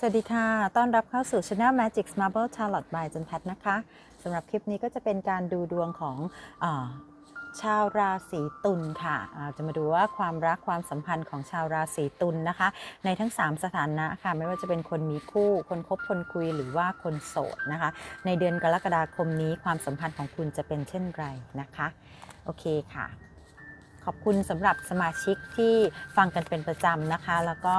สวัสดีค่ะ ต้อนรับเข้าสู่ Channel Magic Marble Charlotte by จันพัฒนะคะสำหรับคลิปนี้ก็จะเป็นการดูดวงของอชาวราศีตุลค่ะจะมาดูว่าความรักความสัมพันธ์ของชาวราศีตุลนะคะ ในทั้ง 3 สถานะค่ะ ไม่ว่าจะเป็นคนมีคู่ คนคบคนคุยหรือว่าคนโสดนะคะ ในเดือนกรกฎาคมนี้ความสัมพันธ์ของคุณจะเป็นเช่นไรนะคะ โอเคค่ะ ขอบคุณสำหรับสมาชิกที่ฟังกันเป็นประจำนะคะ แล้วก็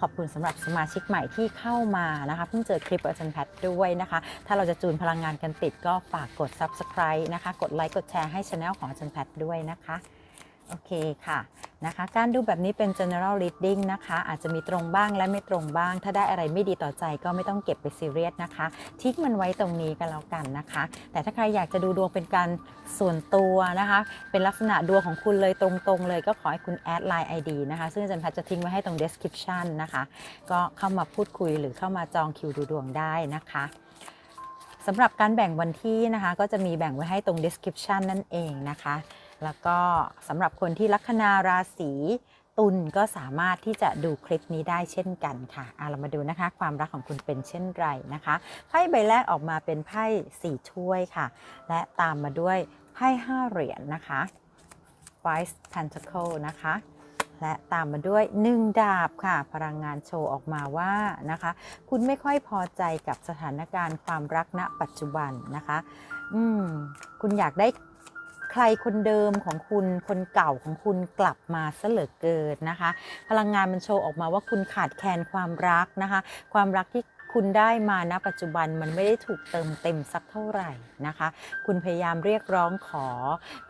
ขอบคุณสำหรับสมาชิกใหม่ที่เข้ามานะคะเพิ่งเจอคลิปอาจารย์แพทย์ด้วยนะคะ ถ้าเราจะจูนพลังงานกันติดก็ฝากกด subscribe นะคะ กดไลค์กดแชร์ให้ช anel ของอาจารย์แพทย์ด้วยนะคะ โอเคค่ะนะคะการดูแบบนี้เป็น general reading นะคะ อาจจะมีตรงบ้างและไม่ตรงบ้าง ถ้าได้อะไรไม่ดีต่อใจก็ไม่ต้องเก็บไปซีเรียสนะคะทิ้งมันไว้ตรงนี้กันแล้วกันนะคะ แต่ถ้าใครอยากจะดูดวงเป็นการส่วนตัวนะคะ เป็นลักษณะดวงของคุณเลยตรงๆเลยก็ขอให้คุณแอดไลน์ ID นะคะ ซึ่งอาจารย์พทย์จะทิ้งไว้ให้ตรง description นะคะ ก็เข้ามาพูดคุยหรือเข้ามาจองคิวดูดวงได้นะคะสำหรับการแบ่งวันที่นะคะ ก็จะมีแบ่งไว้ให้ตรง description นั่นเองนะคะ แล้วก็สำหรับคนที่ลัคนาราศีตุลก็สามารถที่จะดูคลิปนี้ได้เช่นกันค่ะเอะเรามาดูนะคะ ความรักของคุณเป็นเช่นไรนะคะ ไพ่ใบแรกออกมาเป็นไพ่สี่ถ้วยค่ะ และตามมาด้วยไพ่ห้าเหรียญนะคะ Five Pentacle นะคะ และตามมาด้วยหนึ่งดาบค่ะ พลังงานโชว์ออกมาว่านะคะ คุณไม่ค่อยพอใจกับสถานการณ์ความรักณปัจจุบันนะคะ อืม คุณอยากได้ ใครคนเดิมของคุณคนเก่าของคุณกลับมาเหลือเกินนะคะ พลังงานมันโชว์ออกมาว่าคุณขาดแคลนความรักนะคะ ความรักที่คุณได้มาณปัจจุบันมันไม่ได้ถูกเติมเต็มสักเท่าไหร่นะคะ คุณพยายามเรียกร้องขอ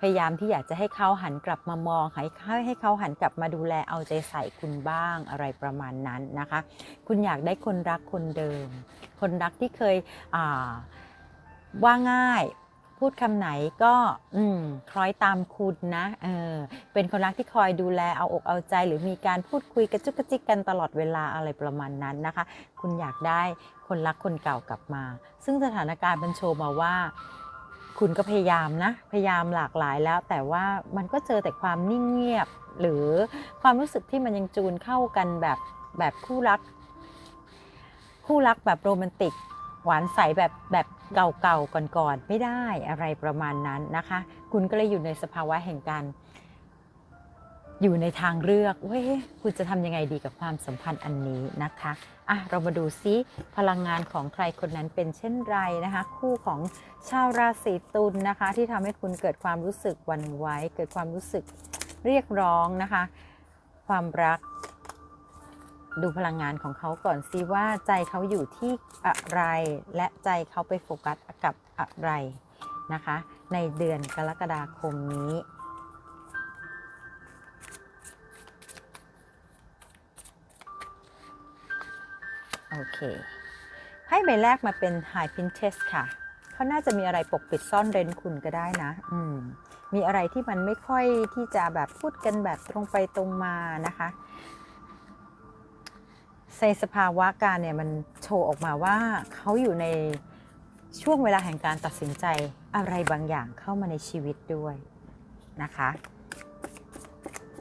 พยายามที่อยากจะให้เขาหันกลับมามองให้ให้ให้เขาหันกลับมาดูแลเอาใจใส่คุณบ้างอะไรประมาณนั้นนะคะ คุณอยากได้คนรักคนเดิม คนรักที่เคยว่าง่าย พูดคำไหนก็อืมคล้อยตามคุณนะเออเป็นคนรักที่คอยดูแลเอาอกเอาใจ หรือมีการพูดคุยกระจุกกระจิกกันตลอดเวลาอะไรประมาณนั้นนะคะ คุณอยากได้คนรักคนเก่ากลับมา ซึ่งสถานการณ์มันโชว์มาว่า คุณก็พยายามนะ พยายามหลากหลายแล้ว แต่ว่ามันก็เจอแต่ความนิ่งเงียบ หรือความรู้สึกที่มันยังจูนเข้ากันแบบแบบคู่รัก คู่รักแบบโรแมนติก หวานใสแบบแบบเก่าๆก่อนๆไม่ได้อะไรประมาณนั้นนะคะ คุณก็เลยอยู่ในสภาวะแห่งการอยู่ในทางเลือกเว้ยคุณจะทำยังไงดีกับความสัมพันธ์อันนี้นะคะอะเรามาดูซิพลังงานของใครคนนั้นเป็นเช่นไรนะคะ คู่ของชาวราศีตุลนะคะ ที่ทำให้คุณเกิดความรู้สึกวันไหวเกิดความรู้สึกเรียกร้องนะคะ ความรัก ดูพลังงานของเขาก่อนสิว่าใจเขาอยู่ที่อะไร และใจเขาไปโฟกัสกับอะไรนะคะ ในเดือนกรกฎาคมนี้โอเคไพ่ใบแรกมาเป็น High Princess ค่ะเขาน่าจะมีอะไรปกปิดซ่อนเร้นคุณก็ได้นะ อืม มีอะไรที่มันไม่ค่อยที่จะแบบพูดกันแบบตรงไปตรงมานะคะ ในสภาวะการเนี่ยมันโชว์ออกมาว่าเขาอยู่ในช่วงเวลาแห่งการตัดสินใจอะไรบางอย่างเข้ามาในชีวิตด้วยนะคะ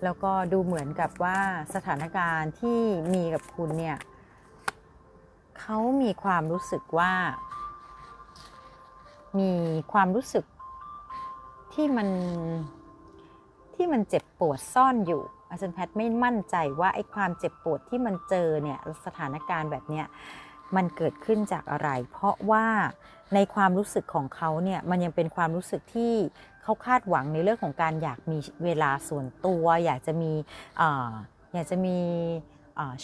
แล้วก็ดูเหมือนกับว่าสถานการณ์ที่มีกับคุณเนี่ยเขามีความรู้สึกว่า มีความรู้สึกที่มันที่มันเจ็บปวดซ่อนอยู่ อาจารย์แพทย์ไม่มั่นใจว่าไอ้ความเจ็บปวดที่มันเจอเนี่ยสถานการณ์แบบเนี้ยมันเกิดขึ้นจากอะไร เพราะว่าในความรู้สึกของเขาเนี่ยมันยังเป็นความรู้สึกที่เขาคาดหวังในเรื่องของการอยากมีเวลาส่วนตัว อยากจะมีออยากจะมี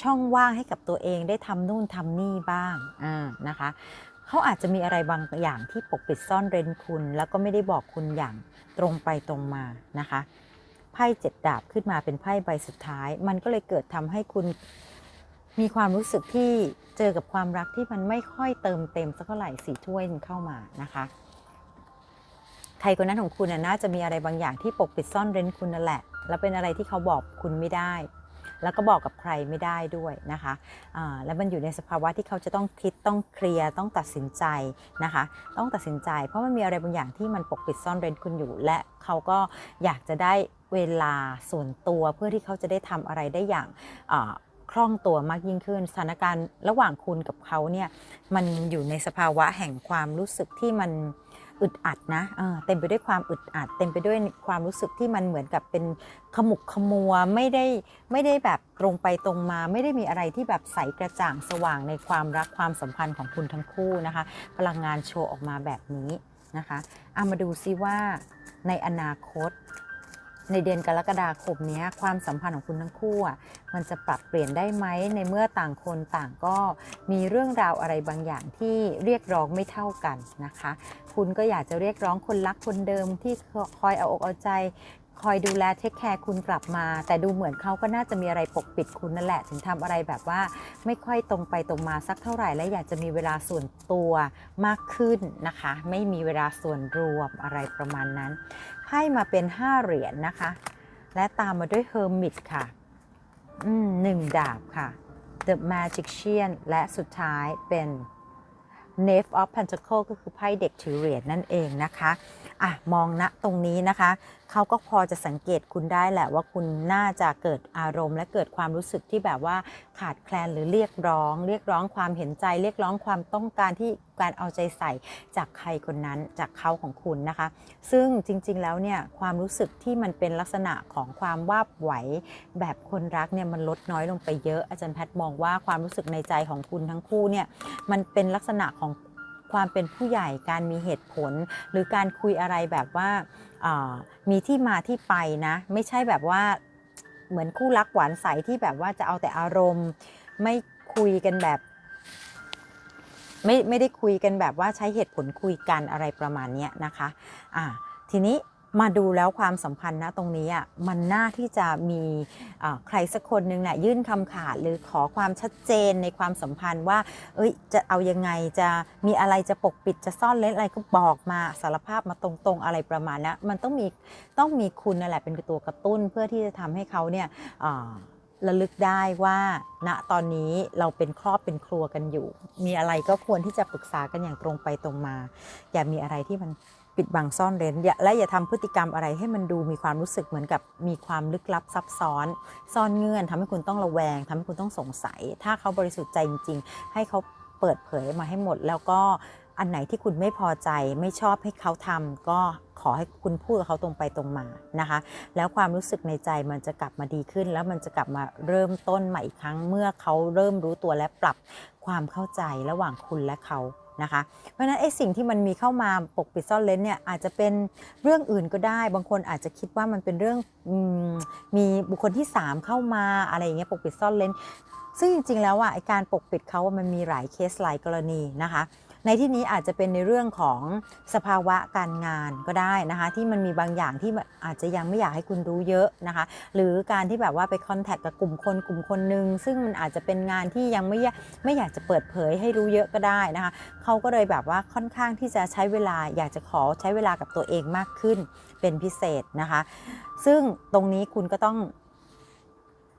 ช่องว่างให้กับตัวเองได้ทำนู่นทำนี่บ้างนะคะเขาอาจจะมีอะไรบางอย่างที่ปกปิดซ่อนเร้นคุณ แล้วก็ไม่ได้บอกคุณอย่างตรงไปตรงมานะคะ ไพ่เจ็ดดาบขึ้นมาเป็นไพ่ใบสุดท้าย มันก็เลยเกิดทำให้คุณมีความรู้สึกที่เจอกับความรักที่มันไม่ค่อยเติมเต็มสักเท่าไหร่สีถ้วยเข้ามานะคะใครคนนั้นของคุณน่าจะมีอะไรบางอย่างที่ปกปิดซ่อนเร้นคุณนั่นแหละ แล้วเป็นอะไรที่เขาบอกคุณไม่ได้ แล้วก็บอกกับใครไม่ได้ด้วยนะคะอ่าแล้วมันอยู่ในสภาวะที่เขาจะต้องคิดต้องเคลียร์ต้องตัดสินใจนะคะ ต้องตัดสินใจ เพราะมันมีอะไรบางอย่างที่มันปกปิดซ่อนเร้นคุณอยู่ และเขาก็อยากจะได้ เวลาส่วนตัวเพื่อที่เขาจะได้ทำอะไรได้อย่างคล่องตัวมากยิ่งขึ้น สถานการณ์ระหว่างคุณกับเขาเนี่ยมันอยู่ในสภาวะแห่งความรู้สึกที่มันอึดอัดนะเเต็มไปด้วยความอึดอัด เต็มไปด้วยความรู้สึกที่มันเหมือนกับเป็นขมุกขมัวไม่ได้ไม่ได้แบบตรงไปตรงมา ไม่ได้มีอะไรที่แบบใสกระจ่างสว่างในความรักความสัมพันธ์ของคุณทั้งคู่นะคะ พลังงานโชว์ออกมาแบบนี้นะคะเอามาดูซิว่าในอนาคต ในเดือนกรกฎาคมนี้ความสัมพันธ์ของคุณทั้งคู่มันจะปรับเปลี่ยนได้ไหมในเมื่อต่างคนต่างก็มีเรื่องราวอะไรบางอย่างที่เรียกร้องไม่เท่ากันนะคะ คุณก็อยากจะเรียกร้องคนรักคนเดิมที่คอยเอาอกเอาใจคอยดูแลเทคแคร์คุณกลับมา แต่ดูเหมือนเขาก็น่าจะมีอะไรปกปิดคุณนั่นแหละ ถึงทำอะไรแบบว่าไม่ค่อยตรงไปตรงมาสักเท่าไหร่ และอยากจะมีเวลาส่วนตัวมากขึ้นนะคะ ไม่มีเวลาส่วนรวมอะไรประมาณนั้น ให้มาเป็น 5 เหรียญนะคะ และตามมาด้วย Hermit ค่ะหนึ่งดาบค่ะ The Magician และสุดท้ายเป็น n a v e of Pentacle ก็คือไพ่เด็กถือเหรียญนั่นเองนะคะ อะมองณตรงนี้นะคะเขาก็พอจะสังเกตคุณได้แหละว่าคุณน่าจะเกิดอารมณ์ และเกิดความรู้สึกที่แบบว่าขาดแคลนหรือเรียกร้อง เรียกร้องความเห็นใจ เรียกร้องความต้องการที่การเอาใจใส่จากใครคนนั้นจากเขาของคุณนะคะ ซึ่งจริงๆแล้วเนี่ยความรู้สึกที่มันเป็นลักษณะของความวาบไหว แบบคนรักเนี่ยมันลดน้อยลงไปเยอะอาจารย์แพทย์มองว่าความรู้สึกในใจของคุณทั้งคู่เนี่ยมันเป็นลักษณะของ ความเป็นผู้ใหญ่การมีเหตุผล หรือการคุยอะไรแบบว่ามีที่มาที่ไปนะ ไม่ใช่แบบว่าเหมือนคู่รักหวานใสที่แบบว่าจะเอาแต่อารมณ์ ไม่คุยกันแบบไม่ไม่ได้คุยกันแบบว่าใช้เหตุผลคุยกันอะไรประมาณนี้นะคะอ่าทีนี้ มาดูแล้วความสัมพันธ์นะตรงนี้อะมันน่าที่จะมีอ่าใครสักคนหนึ่งน่ะยื่นคำขาดหรือขอความชัดเจนในความสัมพันธ์ว่า เอ้ยจะเอายังไงจะมีอะไรจะปกปิดจะซ่อนเล้นอะไรก็บอกมาสารภาพมาตรงๆอะไรประมาณนี้มันต้องมีต้องมีคุณนั่นแหละเป็นตัวกระตุ้นเพื่อที่จะทำให้เขาเนี่ยระลึกได้ว่าณตอนนี้เราเป็นครอบเป็นครัวกันอยู่ มีอะไรก็ควรที่จะปรึกษากันอย่างตรงไปตรงมา อย่ามีอะไรที่มัน ปิดบังซ่อนเร้นและอย่าทำพฤติกรรมอะไรให้มันดูมีความรู้สึกเหมือนกับมีความลึกลับซับซ้อน ซ่อนเงื่อนทำให้คุณต้องระแวงทำให้คุณต้องสงสัย ถ้าเขาบริสุทธิ์ใจจริง ๆ ให้เขาเปิดเผยมาให้หมด แล้วก็อันไหนที่คุณไม่พอใจไม่ชอบให้เขาทำก็ขอให้คุณพูดกับเขาตรงไปตรงมานะคะ แล้วความรู้สึกในใจมันจะกลับมาดีขึ้น แล้วมันจะกลับมาเริ่มต้นใหม่อีกครั้งเมื่อเขาเริ่มรู้ตัวและปรับความเข้าใจระหว่างคุณและเขา นะคะ เพราะฉะนั้นไอ้สิ่งที่มันมีเข้ามาปกปิดซ่อนเล้นเนี่ยอาจจะเป็นเรื่องอื่นก็ได้ บางคนอาจจะคิดว่ามันเป็นเรื่องมีบุคคลที่ 3 เข้ามาอะไรอย่างเงี้ยปกปิดซ่อนเล้น ซึ่งจริงๆแล้วอะไอ้การปกปิดเขา่มันมีหลายเคสหลายกรณีนะคะ ในที่นี้อาจจะเป็นในเรื่องของสภาวะการงานก็ได้นะคะ ที่มันมีบางอย่างที่อาจจะยังไม่อยากให้คุณรู้เยอะนะคะ หรือการที่แบบว่าไปคอนแทคกับกลุ่มคนกลุ่มคนหนึ่งซึ่งมันอาจจะเป็นงานที่ยังไม่ไม่อยากจะเปิดเผยให้รู้เยอะก็ได้นะคะเขาก็เลยแบบว่าค่อนข้างที่จะใช้เวลาอยากจะขอใช้เวลากับตัวเองมากขึ้นเป็นพิเศษนะคะ ซึ่งตรงนี้คุณก็ต้อง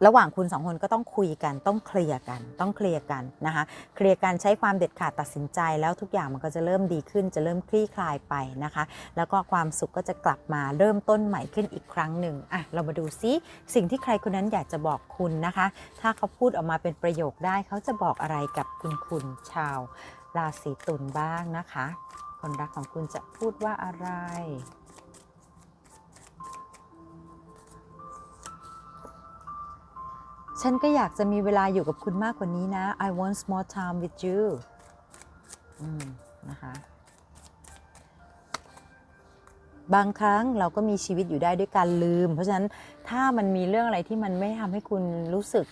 ระหว่างคุณสองคนก็ต้องคุยกันต้องเคลียร์กันต้องเคลียร์กันนะคะเคลียร์กันใช้ความเด็ดขาดตัดสินใจ แล้วทุกอย่างมันก็จะเริ่มดีขึ้น จะเริ่มคลี่คลายไปนะคะ แล้วก็ความสุขก็จะกลับมาเริ่มต้นใหม่ขึ้นอีกครั้งหนึ่งอะเรามาดูซิสิ่งที่ใครคนนั้นอยากจะบอกคุณนะคะ ถ้าเขาพูดออกมาเป็นประโยคได้เขาจะบอกอะไรกับคุณคุณชาวราศีตุลบ้างนะคะ คนรักของคุณจะพูดว่าอะไร ฉันก็อยากจะมีเวลาอยู่กับคุณมากกว่านี้นะ I want more time with you อืมนะคะบางครั้งเราก็มีชีวิตอยู่ได้ด้วยการลืม เพราะฉะนั้นถ้ามันมีเรื่องอะไรที่มันไม่ทำให้คุณรู้สึก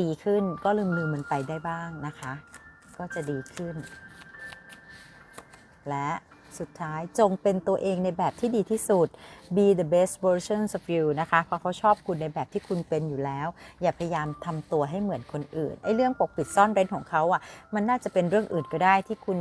ดีขึ้น ก็ลืมลืมมันไปได้บ้างนะคะ ก็จะดีขึ้น และ สุดท้ายจงเป็นตัวเองในแบบที่ดีที่สุด be the best version of you นะคะเพราะเขาชอบคุณในแบบที่คุณเป็นอยู่แล้ว อย่าพยายามทำตัวให้เหมือนคนอื่นไอ้เรื่องปกปิดซ่อนเร้นของเขาอะมันน่าจะเป็นเรื่องอื่นก็ได้ที่คุณ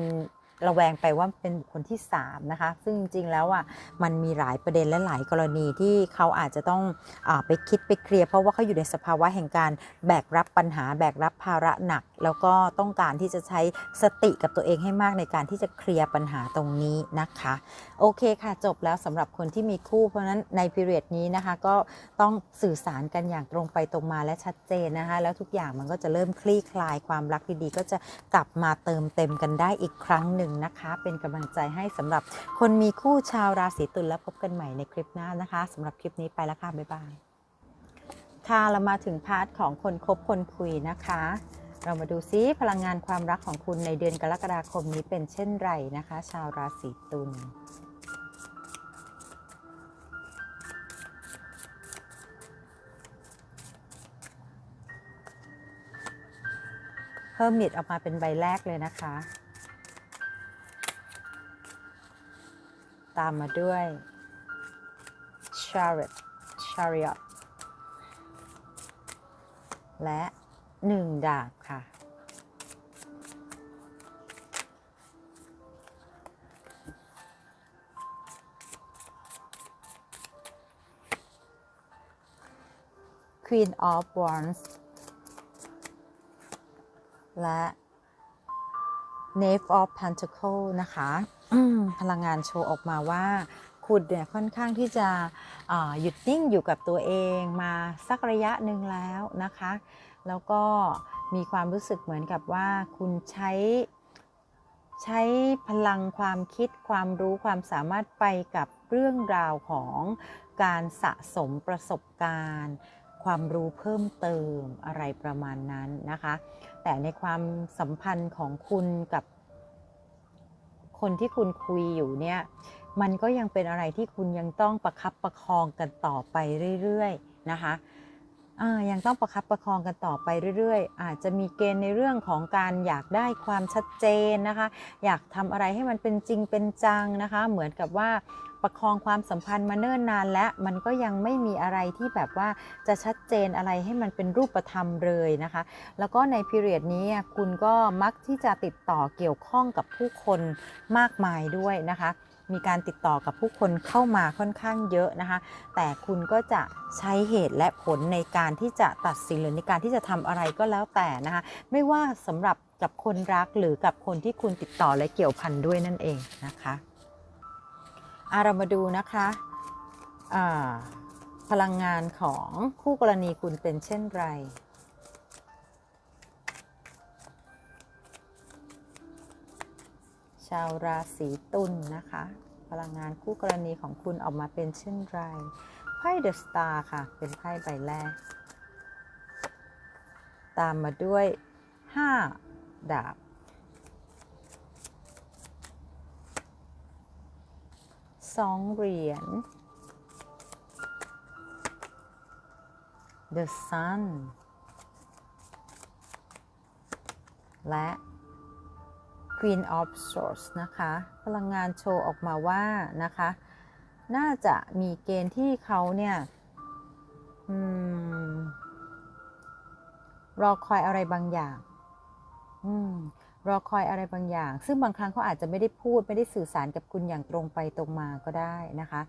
ระแวงไปว่าเป็นบุคคลที่3นะคะซึ่งจริงๆแล้วอะมันมีหลายประเด็นและหลายกรณีที่เขาอาจจะต้องอไปคิดไปเคลียร์เพราะว่าเขาอยู่ในสภาวะแห่งการแบกรับปัญหา แบกรับภาระหนัก แล้วก็ต้องการที่จะใช้สติกับตัวเองให้มากในการที่จะเคลียร์ปัญหาตรงนี้นะคะ โอเคค่ะจบแล้วสำหรับคนที่มีคู่ เพราะฉะนั้นในพีเรียดนี้นะคะก็ต้องสื่อสารกันอย่างตรงไปตรงมาและชัดเจนนะคะแล้วทุกอย่างมันก็จะเริ่มคลี่คลายความรักดีๆ ก็จะกลับมาเติมเต็มกันได้อีกครั้งหนึ่งนะคะ เป็นกำลังใจให้สำหรับคนมีคู่ชาวราศีตุลแล้วพบกันใหม่ในคลิปหน้านะคะสำหรับคลิปนี้ไปแล้วค่ะ บ๊ายบาย ค่ะเรามาถึงพาร์ทของคนคบคนคุยนะคะ เรามาดูซิพลังงานความรักของคุณในเดือนกรกฎาคมนี้เป็นเช่นไรนะคะ ชาวราศีตุลเพิ่มมิดออกมาเป็นใบแรกเลยนะคะ ตามมาด้วย chariot chariot และหนึ่งดาบค่ะ Queen of Wands และ Knave of Pentacle นะคะอืม พลังงานโชว์ออกมาว่าคุณเนี่ยค่อนข้างที่จะหยุดนิ่งอยู่กับตัวเองมาสักระยะหนึ่งแล้วนะคะ แล้วก็มีความรู้สึกเหมือนกับว่าคุณใช้ใช้พลังความคิดความรู้ความสามารถไปกับเรื่องราวของการสะสมประสบการณ์ ความรู้เพิ่มเติมอะไรประมาณนั้นนะคะ แต่ในความสัมพันธ์ของคุณกับ คนที่คุณคุยอยู่เนี่ย มันก็ยังเป็นอะไรที่คุณยังต้องประคับประคองกันต่อไปเรื่อยๆนะคะอ่ายังต้องประคับประคองกันต่อไปเรื่อยๆ อาจจะมีเกณฑ์ในเรื่องของการอยากได้ความชัดเจนนะคะ อยากทำอะไรให้มันเป็นจริงเป็นจังนะคะ เหมือนกับว่า ประคองความสัมพันธ์มาเนิ่นนานและมันก็ยังไม่มีอะไรที่แบบว่าจะชัดเจนอะไรให้มันเป็นรูปธรรมเลยนะคะ แล้วก็ในพีเรียดนี้คุณก็มักที่จะติดต่อเกี่ยวข้องกับผู้คนมากมายด้วยนะคะ มีการติดต่อกับผู้คนเข้ามาค่อนข้างเยอะนะคะ แต่คุณก็จะใช้เหตุและผลในการที่จะตัดสินหรือในการที่จะทำอะไรก็แล้วแต่นะคะ ไม่ว่าสำหรับกับคนรักหรือกับคนที่คุณติดต่อและเกี่ยวพันด้วยนั่นเองนะคะ อาเรามาดูนะคะพลังงานของคู่กรณีคุณเป็นเช่นไรชาวราศีตุลนนะคะ พลังงานคู่กรณีของคุณออกมาเป็นเช่นไรไพ่เดอะสตาร์ค่ะ เป็นไพ่ใบแรก ตามมาด้วย 5 ดาบ สองเหรียญ The Sun และ Queen of Swords นะคะ พลังงานโชว์ออกมาว่านะคะ น่าจะมีเกณฑ์ที่เขาเนี่ยอรอคอยอะไรบางอย่างอม รอคอยอะไรบางอย่าง ซึ่งบางครั้งเขาอาจจะไม่ได้พูดไม่ได้สื่อสารกับคุณอย่างตรงไปตรงมาก็ได้นะคะ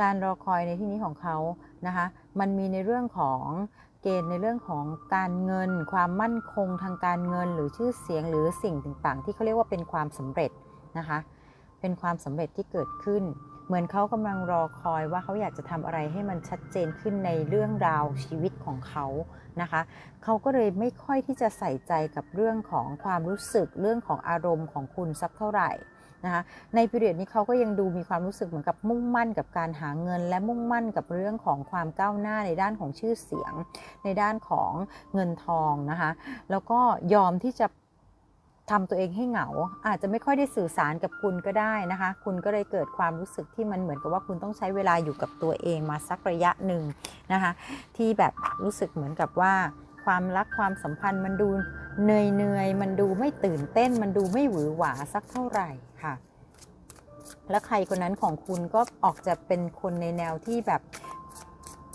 การรอคอยในที่นี้ของเขานะคะ มันมีในเรื่องของเกณฑ์ในเรื่องของการเงิน ความมั่นคงทางการเงินหรือชื่อเสียงหรือสิ่งต่างๆ ที่เขาเรียกว่าเป็นความสำเร็จนะคะ เป็นความสำเร็จที่เกิดขึ้น เหมือนเขากำลังรอคอยว่าเขาอยากจะทำอะไรให้มันชัดเจนขึ้นในเรื่องราวชีวิตของเขานะคะเขาก็เลยไม่ค่อยที่จะใส่ใจกับเรื่องของความรู้สึกเรื่องของอารมณ์ของคุณสักเท่าไหร่นะคะในพิเรียดนี้เขาก็ยังดูมีความรู้สึกเหมือนกับมุ่งมั่นกับการหาเงิน และมุ่งมั่นกับเรื่องของความก้าวหน้าในด้านของชื่อเสียง ในด้านของเงินทองนะคะแล้วก็ยอมที่จะ ทำตัวเองให้เหงา อาจจะไม่ค่อยได้สื่อสารกับคุณก็ได้นะคะ คุณก็เลยเกิดความรู้สึกที่มันเหมือนกับว่าคุณต้องใช้เวลาอยู่กับตัวเองมาสักระยะหนึ่งนะคะ ที่แบบรู้สึกเหมือนกับว่า ความรักความสัมพันธ์มันดูเหนื่อยเนื่อยๆมันดูไม่ตื่นเต้น มันดูไม่หวือหวาสักเท่าไหร่ค่ะ และใครคนนั้นของคุณก็ออกจะเป็นคนในแนวที่แบบ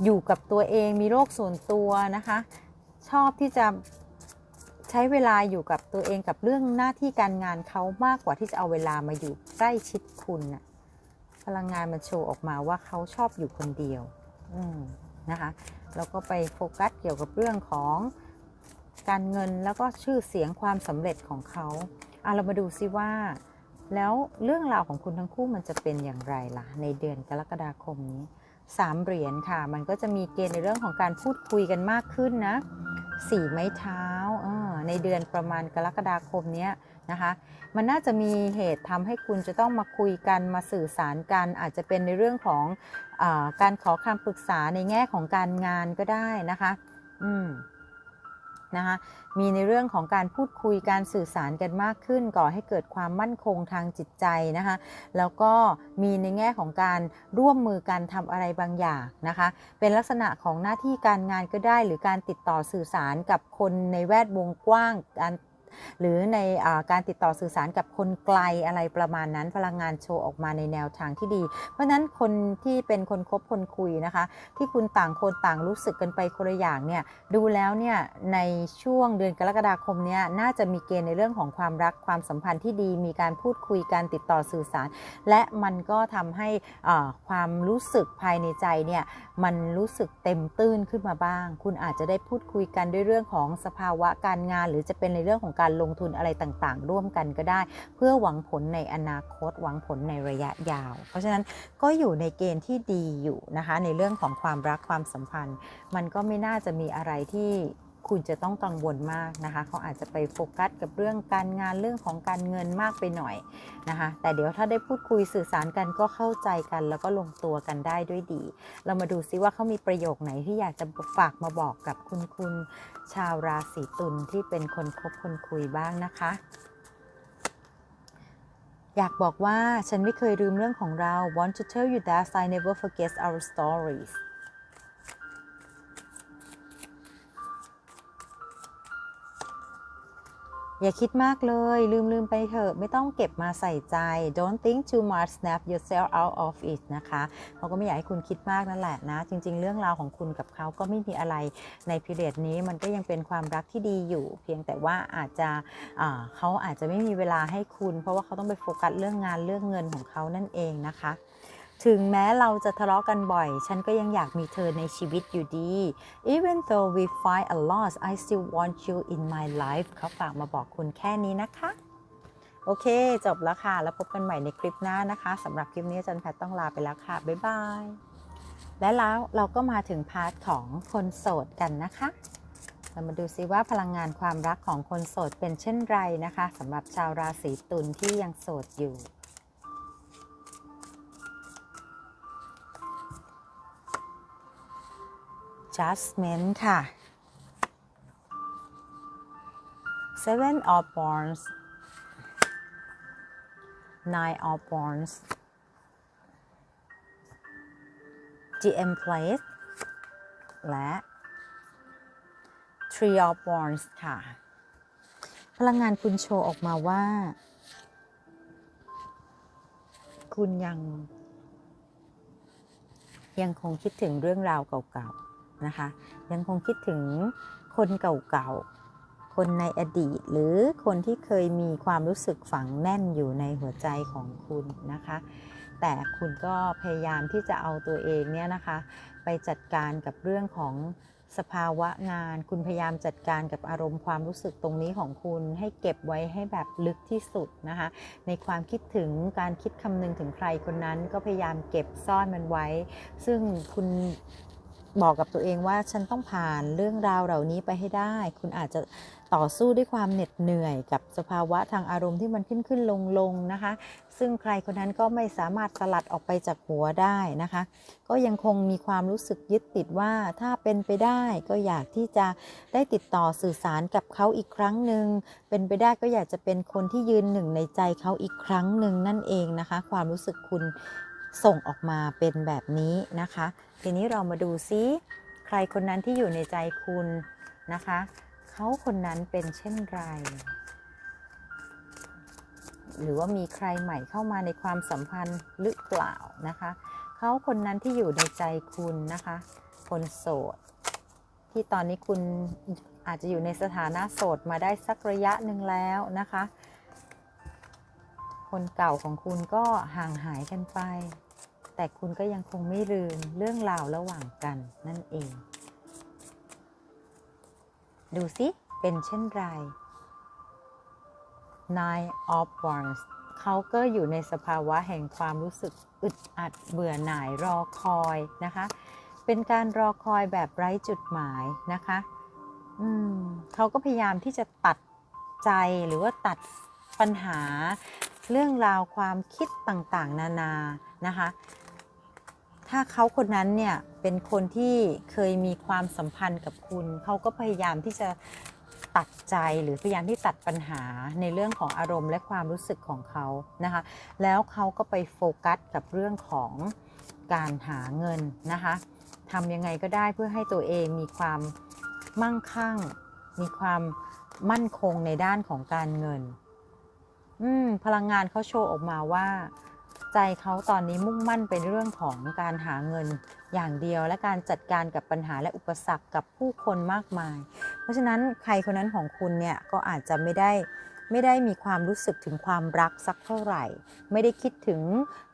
อยู่กับตัวเองมีโรคส่วนตัวนะคะ ชอบที่จะ ใช้เวลาอยู่กับตัวเองกับเรื่องหน้าที่การงานเขามากกว่าที่จะเอาเวลามาอยู่ใกล้ชิดคุณน่ะพลังงานมันโชว์ออกมาว่าเขาชอบอยู่คนเดียวนะคะแล้วก็ไปโฟกัสเกี่ยวกับเรื่องของการเงินแล้วก็ชื่อเสียงความสำเร็จของเขาอะเรามาดูซิว่า แล้วเรื่องราวของคุณทั้งคู่มันจะเป็นอย่างไรล่ะ ในเดือนกรกฎาคมนี้สามเหรียญค่ะ มันก็จะมีเกณฑ์ในเรื่องของการพูดคุยกันมากขึ้นนะสี่ไม้เท้าเอ ในเดือนประมาณกรกฎาคมนี้นะคะมันน่าจะมีเหตุทำให้คุณจะต้องมาคุยกันมาสื่อสารกัน อาจจะเป็นในเรื่องของอการขอคำปรึกษาในแง่ของการงานก็ได้นะคะ อืม นะคะมีในเรื่องของการพูดคุยการสื่อสารกันมากขึ้น ก่อให้เกิดความมั่นคงทางจิตใจนะคะแล้วก็มีในแง่ของการร่วมมือกันทำอะไรบางอย่างนะคะเป็นลักษณะของหน้าที่การงานก็ได้ หรือการติดต่อสื่อสารกับคนในแวดวงกว้างการ หรือในการติดต่อสื่อสารกับคนไกลอะไรประมาณนั้นพลังงานโชว์ออกมาในแนวทางที่ดี เพราะฉะนั้นคนที่เป็นคนคบคนคุยนะคะ ที่คุณต่างคนต่างรู้สึกกันไปคนละอย่างเนี่ยดูแล้วเนี่ยในช่วงเดือนกรกฎาคมเนี้ยน่าจะมีเกณฑ์ในเรื่องของความรักความสัมพันธ์ที่ดี มีการพูดคุยการติดต่อสื่อสาร และมันก็ทำให้ความรู้สึกภายในใจเนี่ยมันรู้สึกเต็มตื้นขึ้นมาบ้าง คุณอาจจะได้พูดคุยกันด้วยเรื่องของสภาวะการงาน หรือจะเป็นในเรื่องของการลงทุนอะไรต่างๆ ร่วมกันก็ได้ เพื่อหวังผลในอนาคต หวังผลในระยะยาว เพราะฉะนั้นก็อยู่ในเกณฑ์ที่ดีอยู่นะคะในเรื่องของความรักความสัมพันธ์ มันก็ไม่น่าจะมีอะไรที่ คุณจะต้องกังวลมากนะคะเขาอาจจะไปโฟกัสกับเรื่องการงานเรื่องของการเงินมากไปหน่อยนะคะ แต่เดี๋ยวถ้าได้พูดคุยสื่อสารกันก็เข้าใจกัน แล้วก็ลงตัวกันได้ด้วยดี เรามาดูซิว่าเขามีประโยคไหนที่อยากจะฝากมาบอกกับคุณคุณชาวราศีตุลที่เป็นคนคบคนคุยบ้างนะคะอยากบอกว่าฉันไม่เคยลืมเรื่องของเรา want to tell you that I never forget our stories อย่าคิดมากเลย ลืมลืมไปเถอะไม่ต้องเก็บมาใส่ใจ don't think too much snap yourself out of it นะคะเขาก็ไม่อยากให้คุณคิดมากนั่นแหละนะ จริง ๆ เรื่องราวของคุณกับเขาก็ไม่มีอะไรในพิเรดนี้มันก็ยังเป็นความรักที่ดีอยู่ เพียงแต่ว่าอาจจะเขาอาจจะไม่มีเวลาให้คุณ เพราะว่าเขาต้องไปโฟกัสเรื่องงานเรื่องเงินของเขานั่นเองนะคะ ถึงแม้เราจะทะเลาะกันบ่อย ฉันก็ยังอยากมีเธอในชีวิตอยู่ดี even though we fight a lot I still want you in my life เขาฝากมาบอกคุณแค่นี้นะคะ โอเค จบแล้วค่ะ แล้วพบกันใหม่ในคลิปหน้านะคะสำหรับคลิปนี้อาจันแพทต้องลาไปแล้วค่ะ บ๊ายบาย และแล้วเราก็มาถึงพาร์ทของคนโสดกันนะคะเรามาดูซิว่าพลังงานความรักของคนโสดเป็นเช่นไรนะคะสำหรับชาวราศีตุลที่ยังโสดอยู่ Judgment ค่ะ Seven of Wands Nine of Wands The Empress และ Three of Wands ค่ะ พลังงานคุณโชว์ออกมาว่า คุณยัง ยังคงคิดถึงเรื่องราวเก่าๆ นะคะ ยังคงคิดถึงคนเก่าๆ คนในอดีต หรือคนที่เคยมีความรู้สึกฝังแน่นอยู่ในหัวใจของคุณนะคะ แต่คุณก็พยายามที่จะเอาตัวเองเนี่ยนะคะ ไปจัดการกับเรื่องของสภาวะงาน คุณพยายามจัดการกับอารมณ์ความรู้สึกตรงนี้ของคุณ ให้เก็บไว้ให้แบบลึกที่สุดนะคะ ในความคิดถึงการคิดคำนึงถึงใครคนนั้นก็พยายามเก็บซ่อนมันไว้ ซึ่งคุณ บอกกับตัวเองว่าฉันต้องผ่านเรื่องราวเหล่านี้ไปให้ได้ คุณอาจจะต่อสู้ด้วยความเหน็ดเหนื่อย กับสภาวะทางอารมณ์ที่มันขึ้นขึ้นลงลงนะคะ ซึ่งใครคนนั้นก็ไม่สามารถสลัดออกไปจากหัวได้นะคะ ก็ยังคงมีความรู้สึกยึดติดว่าถ้าเป็นไปได้ก็อยากที่จะได้ติดต่อสื่อสารกับเขาอีกครั้งหนึ่งเป็นไปได้ก็อยากจะเป็นคนที่ยืนหนึ่งในใจเขาอีกครั้งหนึ่งนั่นเองนะคะ ความรู้สึกคุณส่งออกมาเป็นแบบนี้นะคะ ทีนี้เรามาดูซิใครคนนั้นที่อยู่ในใจคุณนะคะ เขาคนนั้นเป็นเช่นไร หรือว่ามีใครใหม่เข้ามาในความสัมพันธ์หรือเปล่านะคะ เขาคนนั้นที่อยู่ในใจคุณนะคะ คนโสด ที่ตอนนี้คุณอาจจะอยู่ในสถานะโสดมาได้สักระยะหนึ่งแล้วนะคะ คนเก่าของคุณก็ห่างหายกันไป แต่คุณก็ยังคงไม่ลืมเรื่องราวระหว่างกันนั่นเอง ดูสิ เป็นเช่นไร Nine of Wands เขาก็อยู่ในสภาวะแห่งความรู้สึกอึดอัดเบื่อหน่ายรอคอยนะคะ เป็นการรอคอยแบบไร้จุดหมายนะคะ อืมเขาก็พยายามที่จะตัดใจหรือว่าตัดปัญหาเรื่องราวความคิดต่างๆ นานานะคะ ถ้าเขาคนนั้นเนี่ยเป็นคนที่เคยมีความสัมพันธ์กับคุณ เขาก็พยายามที่จะตัดใจหรือพยายามที่ตัดปัญหาในเรื่องของอารมณ์และความรู้สึกของเขานะคะ แล้วเขาก็ไปโฟกัสกับเรื่องของการหาเงินนะคะทำยังไงก็ได้เพื่อให้ตัวเองมีความมั่งคั่ง มีความมั่นคงในด้านของการเงิน อืมพลังงานเขาโชว์ออกมาว่า ใจเขาตอนนี้มุ่งมั่นเป็นเรื่องของการหาเงินอย่างเดียวและการจัดการกับปัญหาและอุปสรรคกับผู้คนมากมาย เพราะฉะนั้นใครคนนั้นของคุณเนี่ยก็อาจจะไม่ได้ไม่ได้มีความรู้สึกถึงความรักสักเท่าไหร่ ไม่ได้คิดถึง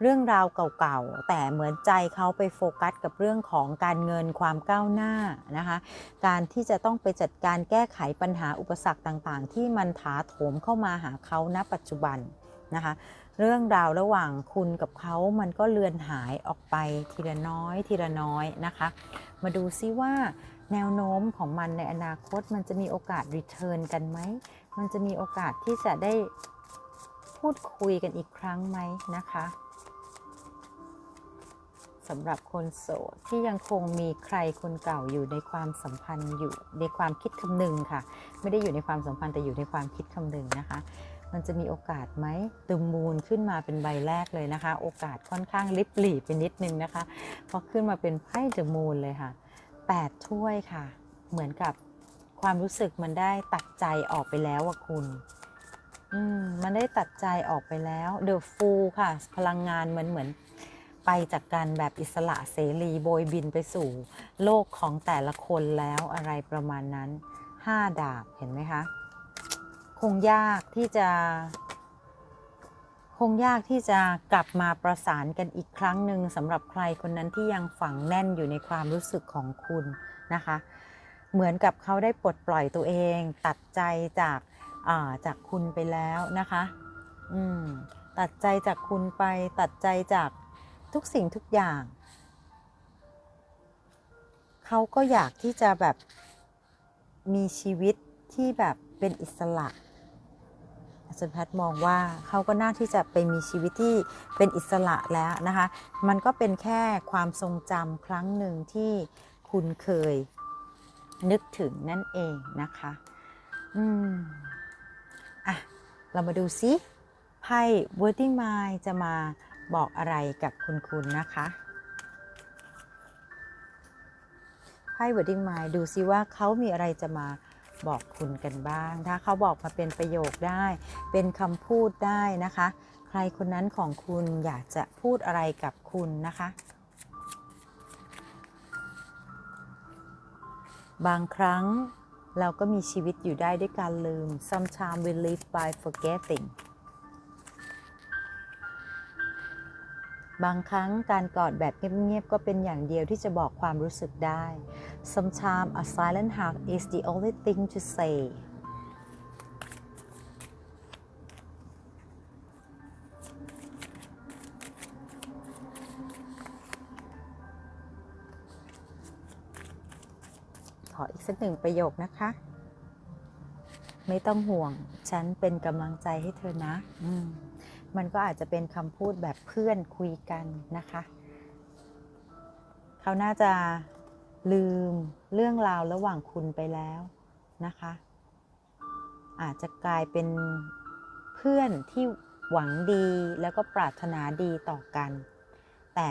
เรื่องราวเก่าๆ แต่เหมือนใจเขาไปโฟกัสกับเรื่องของการเงินความก้าวหน้านะคะ การที่จะต้องไปจัดการแก้ไขปัญหาอุปสรรคต่างๆ ที่มันถาโถมเข้ามาหาเขาณปัจจุบัน นะคะ เรื่องราวระหว่างคุณกับเขามันก็เลือนหายออกไปทีละน้อยทีละน้อยนะคะ มาดูซิว่าแนวโน้มของมันในอนาคตมันจะมีโอกาสรีเทิร์นกันไหม มันจะมีโอกาสที่จะได้พูดคุยกันอีกครั้งไหมนะคะสำหรับคนโสดที่ยังคงมีใครคนเก่าอยู่ในความสัมพันธ์อยู่ในความคิดคำนึงค่ะ ไม่ได้อยู่ในความสัมพันธ์แต่อยู่ในความคิดคำนึงนะคะ มันจะมีโอกาสไหมตึมมูลขึ้นมาเป็นใบแรกเลยนะคะ โอกาสค่อนข้างลิบหลีไปนิดนึงนะคะพอขึ้นมาเป็นไพ่เดอะมูลเลยค่ะ8ถ้วยค่ะ เหมือนกับความรู้สึกมันได้ตัดใจออกไปแล้วอะคุณอืมมันได้ตัดใจออกไปแล้วเดอะฟูค่ะ พลังงานเหมือนเหมือนไปจากการแบบอิสระเสรีโบยบินไปสู่โลกของแต่ละคนแล้วอะไรประมาณนั้น 5 ดาบเห็นไหมคะ คงยากที่จะ คงยากที่จะกลับมาประสานกันอีกครั้งหนึ่งสำหรับใครคนนั้นที่ยังฝังแน่นอยู่ในความรู้สึกของคุณนะคะ เหมือนกับเขาได้ปลดปล่อยตัวเอง ตัดใจจากาจากคุณไปแล้วนะคะอืมตัดใจจากคุณไปตัดใจจากทุกสิ่งทุกอย่าง เขาก็อยากที่จะแบบมีชีวิตที่แบบเป็นอิสระ อาจารย์แพทย์มองว่าเขาก็น่าที่จะไปมีชีวิตที่เป็นอิสระแล้วนะคะ มันก็เป็นแค่ความทรงจำครั้งหนึ่งที่คุณเคยนึกถึงนั่นเองนะคะ อืม อะ เรามาดูซิไพ่ wording mind จะมาบอกอะไรกับคุณคุณนะคะไพ่ wording mind ดูซิว่าเขามีอะไรจะมา บอกคุณกันบ้าง ถ้าเขาบอกมาเป็นประโยคได้ เป็นคำพูดได้นะคะ ใครคนนั้นของคุณอยากจะพูดอะไรกับคุณนะคะ บางครั้งเราก็มีชีวิตอยู่ได้ด้วยการลืม sometimes we live by forgetting บางครั้งการกอดแบบเงียบๆก็เป็นอย่างเดียวที่จะบอกความรู้สึกได้ sometimes a silent hug is the only thing to say ขออีกสักหนึ่งประโยคนะคะ ไม่ต้องห่วง ฉันเป็นกำลังใจให้เธอนะ อืม มันก็อาจจะเป็นคำพูดแบบเพื่อนคุยกันนะคะ เขาน่าจะลืมเรื่องราวระหว่างคุณไปแล้วนะคะ อาจจะกลายเป็นเพื่อนที่หวังดีแล้วก็ปรารถนาดีต่อกัน แต่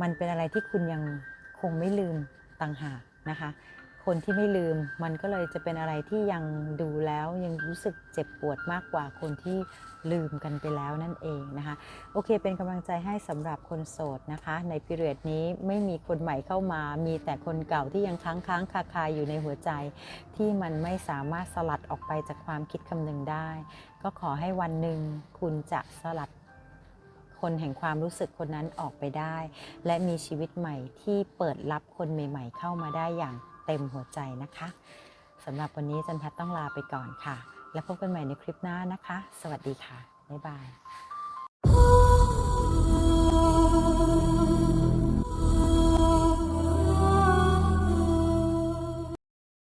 มันเป็นอะไรที่คุณยังคงไม่ลืมต่างหากนะคะ คนที่ไม่ลืม มันก็เลยจะเป็นอะไรที่ยังดูแล้วยังรู้สึกเจ็บปวดมากกว่าคนที่ลืมกันไปแล้วนั่นเองนะคะ โอเคเป็นกำลังใจให้สำหรับคนโสดนะคะ ในพิเรียดนี้ไม่มีคนใหม่เข้ามา มีแต่คนเก่าที่ยังค้างค้างคาคาอยู่ในหัวใจ ที่มันไม่สามารถสลัดออกไปจากความคิดคำนึงได้ ก็ขอให้วันหนึ่งคุณจะสลัดคนแห่งความรู้สึกคนนั้นออกไปได้ และมีชีวิตใหม่ที่เปิดรับคนใหม่ ๆ เข้ามาได้อย่าง เต็มหัวใจนะคะสำหรับวันนี้จันพทย์ต้องลาไปก่อนค่ะ แล้วพบกันใหม่ในคลิปหน้านะคะ สวัสดีค่ะ บ๊ายบาย